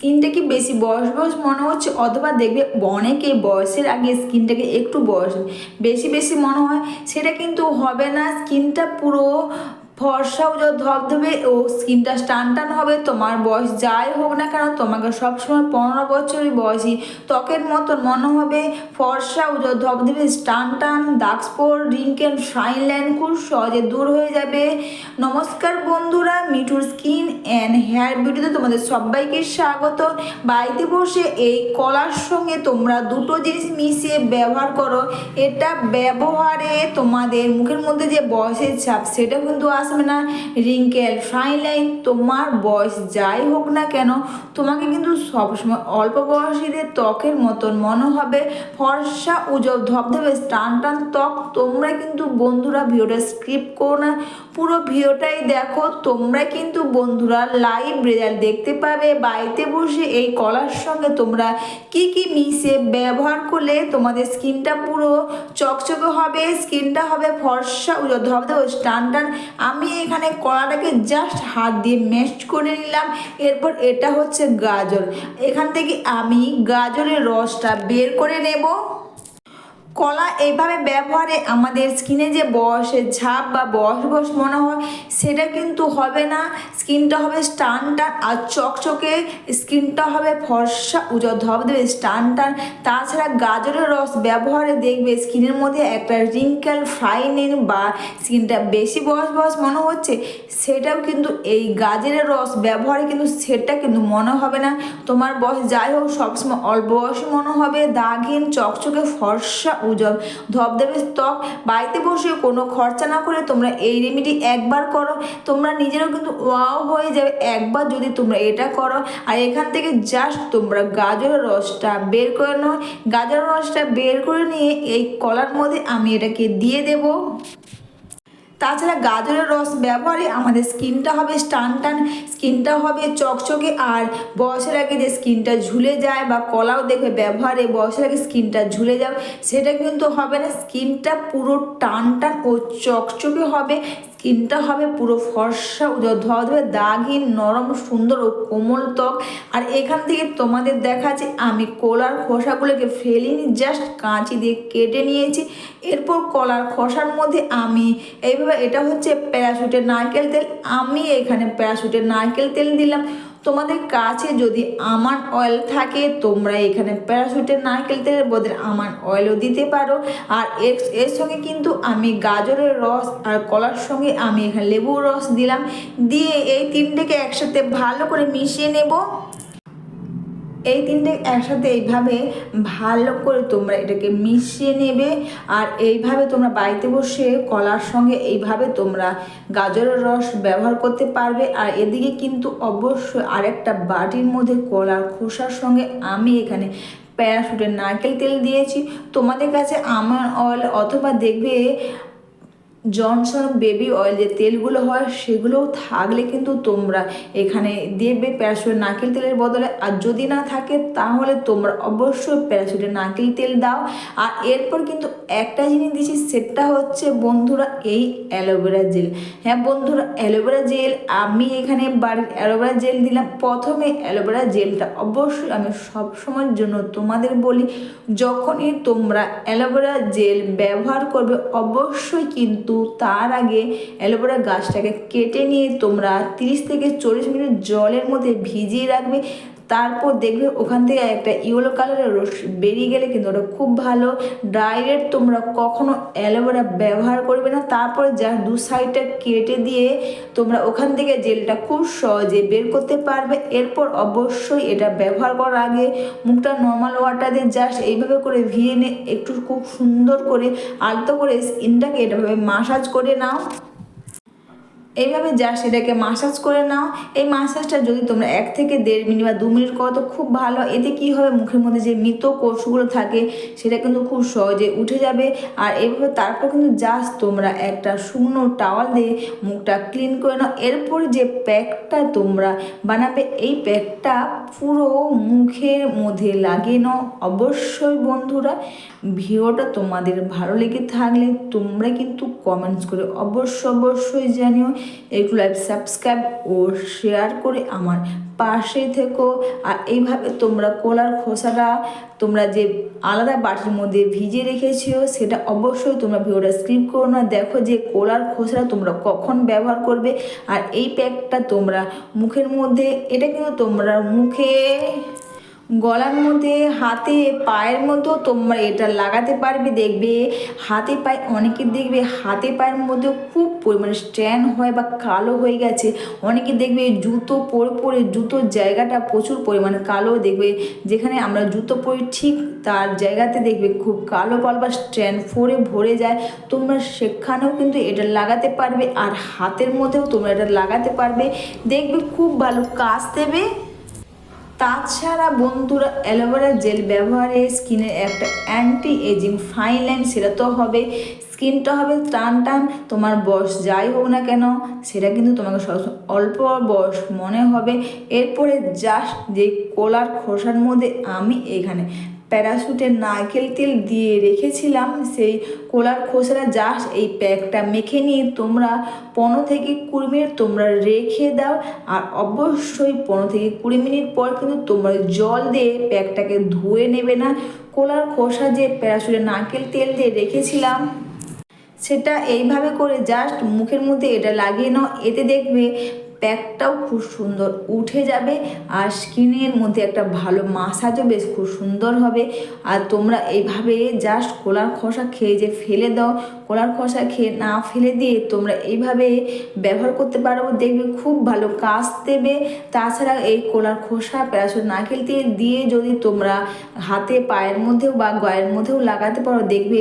স্কিনটা কি বেশি বয়স বয়স মনে হচ্ছে? অথবা দেখবে অনেকে বয়সের আগে স্কিনটাকে একটু বয়স বেশি বেশি মনে হয়, সেটা কিন্তু হবে না। স্কিনটা পুরো ফর্সাও যত ধবধবে ও স্কিনটা টান টান হবে, তোমার বয়স যাই হোক না কেন, তোমাকে সবসময় পনেরো বছরই বয়সী ত্বকের মতন মনে হবে। ফর্সা যত ধবধবে টান টান দাগ স্পোর রিঙ্কেল শাইন লাইন খুব সহজে দূর হয়ে যাবে। নমস্কার বন্ধুরা, মিঠুর স্কিন অ্যান্ড হেয়ার বিউটিতে তোমাদের সবাইকে স্বাগত। বাড়িতে বসে এই কলার সঙ্গে তোমরা দুটো জিনিস মিশিয়ে ব্যবহার করো। এটা ব্যবহারে তোমাদের মুখের মধ্যে যে বয়সের ছাপ, সেটা কিন্তু আসবে না। রিঙ্কেল ফাইন লাইন তোমার বয়স যাই হোক না কেন, তোমাকে কিন্তু সবসময় অল্প বয়সীদের ত্বকের মতন মনে হবে। ফর্সা উজব ধবধবে টান টান ত্বক তোমরা কিন্তু বন্ধুরা ভিডিওটা স্ক্রিপ্ট করো না। পুরো ভিডিওটাই দেখো তোমরা কিন্তু বন্ধুরা লাইভ রেজাল্ট দেখতে পাবে। বাড়িতে বসে এই কলার সঙ্গে তোমরা কি কি মিশে ব্যবহার করলে তোমাদের স্কিনটা পুরো চকচকে হবে, স্কিনটা হবে ফর্সা উজব ধবধবে টান টান। আমি এখানে কড়াটাকে জাস্ট হাত দিয়ে ম্যাশ করে নিলাম। এরপর এটা হচ্ছে গাজর। এখান থেকে আমি গাজরের রসটা বের করে নেব। কলা এইভাবে ব্যবহারে আমাদের স্কিনে যে বয়সের ছাপ বা বয়স বয়স মনে হয়, সেটা কিন্তু হবে না। স্কিনটা হবে স্টান টান আর চকচকে স্কিনটা হবে ফর্সা উজর ধবধবে স্টান টান তাছাড়া গাজরের রস ব্যবহারে দেখবে স্কিনের মধ্যে একটা রিঙ্কেল ফাইনিং বা স্কিনটা বেশি বয়স বয়স মনে হচ্ছে, সেটাও কিন্তু এই গাজরের রস ব্যবহারে কিন্তু সেটা কিন্তু মনে হবে না। তোমার বয়স যাই হোক, সবসময় অল্প বয়সে মনে হবে, দাগহীন, চকচকে, ফর্সা উজব ধবধবে ত্বক বাড়িতে বসে কোনো খরচা না করে তোমরা এই রেমিডি একবার করো। তোমরা নিজেরও কিন্তু ওয়াও হয়ে যাবে একবার যদি তোমরা এটা করো। আর এখান থেকে জাস্ট তোমরা গাজরের রসটা বের করে নাও। গাজরের রসটা বের করে নিয়ে এই কলার মধ্যে আমি এটাকে দিয়ে দেবো। তাছাড়া গাজরের রস ব্যবহারে আমাদের স্কিনটা হবে টান টান, স্কিনটা হবে চকচকে, আর বয়সের আগে যে স্কিনটা ঝুলে যায় বা কলাও দেখবে ব্যবহারে বয়সের আগে স্কিনটা ঝুলে যাও সেটা কিন্তু হবে না। স্কিনটা পুরো টান টান ও চকচকে হবে, স্কিনটা হবে পুরো ফর্সা, ধোয়া দাগহীন, নরম, সুন্দর ও কোমল ত্বক। আর এখান থেকে তোমাদের দেখাচ্ছে, আমি কলার খোসাগুলোকে ফেলিনি জাস্ট কাঁচি দিয়ে কেটে নিয়েছি। এরপর কলার খোসার মধ্যে আমি এইভাবে এটা হচ্ছে প্যারাশুটের নারকেল তেল। আমি এখানে প্যারাশুটের নারকেল তেল দিলাম। তোমাদের কাছে যদি আমান অয়েল থাকে, তোমরা এখানে প্যারাশুটের নারকেল তেলের বদলে আমান অয়েলও দিতে পারো। আর এর এর সঙ্গে কিন্তু আমি গাজরের রস আর কলার সঙ্গে আমি এখানে লেবুর রস দিলাম। দিয়ে এই তিনটেকে একসাথে ভালো করে মিশিয়ে নেব। এই তিনটে একসাথে এইভাবে ভালো করে তোমরা এটাকে মিশিয়ে নেবে আর এইভাবে তোমরা বাড়িতে বসে কলার সঙ্গে এইভাবে তোমরা গাজরের রস ব্যবহার করতে পারবে। আর এদিকে কিন্তু অবশ্যই আরেকটা বাটির মধ্যে কলার খোসার সঙ্গে আমি এখানে প্যারাশুটের নারকেল তেল দিয়েছি। তোমাদের কাছে আমার অয়েল অথবা দেখবে জনসন বেবি অয়েল যে তেলগুলো হয় সেগুলোও থাকলে কিন্তু তোমরা এখানে দেবে প্যারাশুটের নারকেল তেলের বদলে। আর যদি না থাকে, তাহলে তোমরা অবশ্যই প্যারাশুটের নারকেল তেল দাও। আর এরপর কিন্তু একটা জিনিস দিচ্ছি, সেটা হচ্ছে বন্ধুরা এই অ্যালোভেরা জেল। হ্যাঁ বন্ধুরা, অ্যালোভেরা জেল, আমি এখানে বাড়ির অ্যালোভেরা জেল দিলাম। প্রথমে অ্যালোভেরা জেলটা অবশ্যই আমি সব সময়ের জন্য তোমাদের বলি, যখনই তোমরা অ্যালোভেরা জেল ব্যবহার করবে, অবশ্যই কিন্তু কিন্তু তার আগে অ্যালোভেরা গাছটাকে কেটে নিয়ে তোমরা তিরিশ থেকে চল্লিশ মিনিট জলের মধ্যে ভিজিয়ে রাখবে। তারপর দেখবে ওখান থেকে একটা ইয়েলো কালারের রস বেরিয়ে গেলে কিন্তু ওটা খুব ভালো। ডাইরেক্ট তোমরা কখনো অ্যালোভেরা ব্যবহার করবে না। তারপর যা দু সাইডটা কেটে দিয়ে তোমরা ওখান থেকে জেলটা খুব সহজে বের করতে পারবে। এরপর অবশ্যই এটা ব্যবহার করার আগে মুখটা নর্মাল ওয়াটার দিয়ে জাস্ট এইভাবে করে ভিজে নিয়ে একটু খুব সুন্দর করে আলতো করে স্কিনটাকে এটাভাবে মাসাজ করে নাও। এইভাবে যা সেটাকে মাসাজ করে নাও। এই মাসাজটা যদি তোমরা এক থেকে দেড় মিনিট বা দু মিনিট করো তো খুব ভালো। এতে কি হবে? মুখের মধ্যে যে মৃত কোষগুলো থাকে, সেটা কিন্তু খুব সহজে উঠে যাবে। আর এইভাবে তারপর কিন্তু জাস্ট তোমরা একটা শুকনো টাওয়াল দিয়ে মুখটা ক্লিন করে নাও। এরপর যে প্যাকটা তোমরা বানাবে, এই প্যাকটা পুরো মুখের মধ্যে লাগিয়ে নাও। অবশ্যই বন্ধুরা, ভিডিওটা তোমাদের ভালো লেগে থাকলে তোমরা কিন্তু কমেন্টস করে অবশ্য অবশ্যই জানিও। একটু লাইভ সাবস্ক্রাইব ও শেয়ার করে আমার পাশে থেকো। আর এইভাবে তোমরা কলার খোসাটা তোমরা যে আলাদা বাটির মধ্যে ভিজিয়ে রেখেছো, সেটা অবশ্যই তোমরা ভিডিওটা স্কিপ করো না। দেখো যে কলার খোসাটা তোমরা কখন ব্যবহার করবে। আর এই প্যাকটা তোমরা মুখের মধ্যে, এটা কিন্তু তোমরা মুখে গলার মধ্যে, হাতে, পায়ের মধ্যেও তোমরা এটা লাগাতে পারবে, দেখবে হাতে পায়ে অনেকে দেখবে হাতে পায়ের মধ্যে খুব পরিমাণে স্ট্যান্ড হয় বা কালো হয়ে গেছে। অনেকে দেখবে জুতো পরে পরে, জুতোর জায়গাটা প্রচুর পরিমাণে কালো দেখবে। যেখানে আমরা জুতো পরি ঠিক তার জায়গাতে দেখবে খুব কালো কালো বা স্ট্যান্ড ফোরে ভরে যায়। তোমরা সেখানেও কিন্তু এটা লাগাতে পারবে আর হাতের মধ্যেও তোমরা এটা লাগাতে পারবে। দেখবে খুব ভালো কাজ দেবে। তাছাড়া বন্ধুরা, অ্যালোভেরা জেল ব্যবহারে স্কিনের একটা অ্যান্টি এজিং ফাইন লাইন সেটা তো হবে। স্কিনটা হবে টান টান, তোমার বয়স যাই হোক না কেন, সেটা কিন্তু তোমাকে সবসময় অল্প বয়স মনে হবে। এরপরে জাস্ট যে কোলার খোসার মধ্যে আমি এখানে প্যারাশুটের নারকেল তেল দিয়ে রেখেছিলাম, সেই কোলার খোসরা জাস্ট এই প্যাকটা মেখে নিয়ে তোমরা পনেরো থেকে কুড়ি মিনিট তোমরা রেখে দাও। আর অবশ্যই পনেরো থেকে কুড়ি মিনিট পর কিন্তু তোমরা জল দিয়ে প্যাকটাকে ধুয়ে নেবে না। কোলার খোসা যে প্যারাসুটে নারকেল তেল দিয়ে রেখেছিলাম সেটা এইভাবে করে জাস্ট মুখের মধ্যে এটা লাগিয়ে নাও, এতে দেখবে প্যাকটাও খুব সুন্দর উঠে যাবে আর স্কিনের মধ্যে একটা ভালো মাসাজও বেশ খুব সুন্দর হবে। আর তোমরা এইভাবে জাস্ট কোলার খোসা খেয়ে যে ফেলে দাও, কোলার খসা খেয়ে না ফেলে দিয়ে তোমরা এইভাবে ব্যবহার করতে পারো, দেখবে খুব ভালো কাজ দেবে। তাছাড়া এই কোলার খোসা প্যারাসুট নারকেল তেল দিয়ে যদি তোমরা হাতে, পায়ের মধ্যেও বা গায়ের মধ্যেও লাগাতে পারো, দেখবে